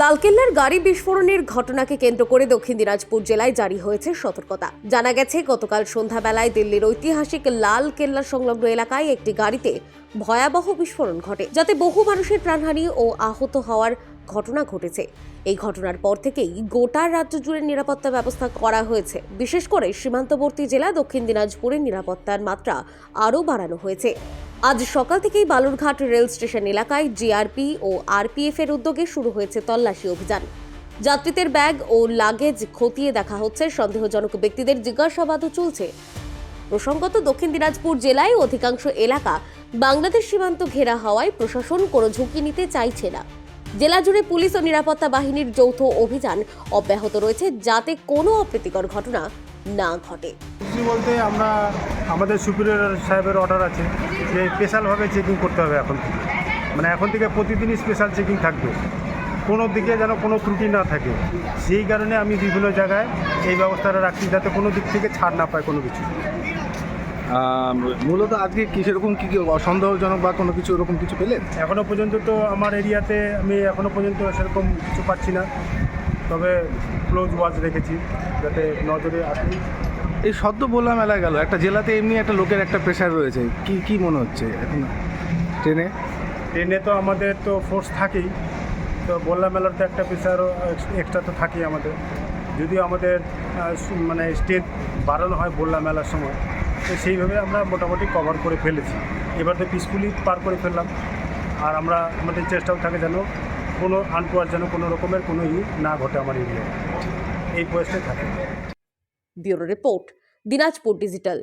লালকেল্লার গাড়ি বিস্ফোরণের ঘটনাকে কেন্দ্র করে দক্ষিণ দিনাজপুর জেলায় জারি হয়েছে সতর্কতা। জানা গেছে, গতকাল সন্ধ্যাবেলায় দিল্লির ঐতিহাসিক লাল কেল্লা সংলগ্ন এলাকায় একটি গাড়িতে ভয়াবহ বিস্ফোরণ ঘটে, যাতে বহু মানুষের প্রাণহানি ও আহত হওয়ার ঘটনা ঘটেছে। এই ঘটনার পর থেকেই গোটা রাজ্য জুড়ে নিরাপত্তা ব্যবস্থা করা হয়েছে। বিশেষ করে সীমান্তবর্তী জেলা দক্ষিণ দিনাজপুরের নিরাপত্তার মাত্রা আরও বাড়ানো হয়েছে। আজ সকাল থেকেই বালুরঘাট রেল স্টেশন এলাকায় জিআরপি ও আরপিএফ এর উদ্যোগে শুরু হয়েছে তল্লাশি অভিযান। যাত্রীদের ব্যাগ ও লাগেজ খতিয়ে দেখা হচ্ছে, সন্দেহজনক ব্যক্তিদের জিজ্ঞাসাবাদও চলছে। প্রসঙ্গত, দক্ষিণ দিনাজপুর জেলায় অধিকাংশ এলাকা বাংলাদেশ সীমান্ত ঘেরা হওয়ায় প্রশাসন কোনো ঝুঁকি নিতে চাইছে না। জেলা জুড়ে পুলিশ ও নিরাপত্তা বাহিনীর যৌথ অভিযান অব্যাহত রয়েছে যাতে কোনো অপ্রীতিকর ঘটনা না ঘটে। বলতে আমরা, আমাদের সুপিরিয়র সাহেবের অর্ডার আছে যে স্পেশালভাবে চেকিং করতে হবে এখন। মানে এখন থেকে প্রতিদিনই স্পেশাল চেকিং থাকবে। কোনো দিকে যেন কোনো ত্রুটি না থাকে। সেই কারণে আমি বিভিন্ন জায়গায় এই ব্যবস্থাটা রাখছি যাতে কোনো দিক থেকে ছাড় না পায় কোনো কিছু। মূলত আজকে কি সেরকম কি কি অসন্দেহজনক বা কোনো কিছু এরকম কিছু পেলেন? এখনও পর্যন্ত তো আমার এরিয়াতে আমি এখনও পর্যন্ত সেরকম কিছু পাচ্ছি না। তবে ক্লোজ ওয়াচ রেখেছি যাতে নজরে আসি। এই সদ্য বললাম এলাকা গেল একটা জেলাতে এমনি একটা লোকের একটা প্রেশার রয়েছে। কি কি মনে হচ্ছে এখন ট্রেনে? ট্রেনে তো আমাদের তো ফোর্স থাকেই তো বললা মেলার তো একটা প্রেশারও এক্সট্রা তো থাকেই আমাদের। যদিও আমাদের মানে স্টেট বাড়ানো হয় বললা মেলার সময় তো সেইভাবে আমরা মোটামুটি কভার করে ফেলেছি। এবার তো পিসফুলি পার করে ফেললাম। আর আমরা, আমাদের চেষ্টাও থাকে যেন কোনো আনপোয়ার যেন কোনো রকমের কোনো ই না ঘটে আমার এরিয়ায় এই প্রয়াসটাই থাকে। Bureau report, Dinajpur digital.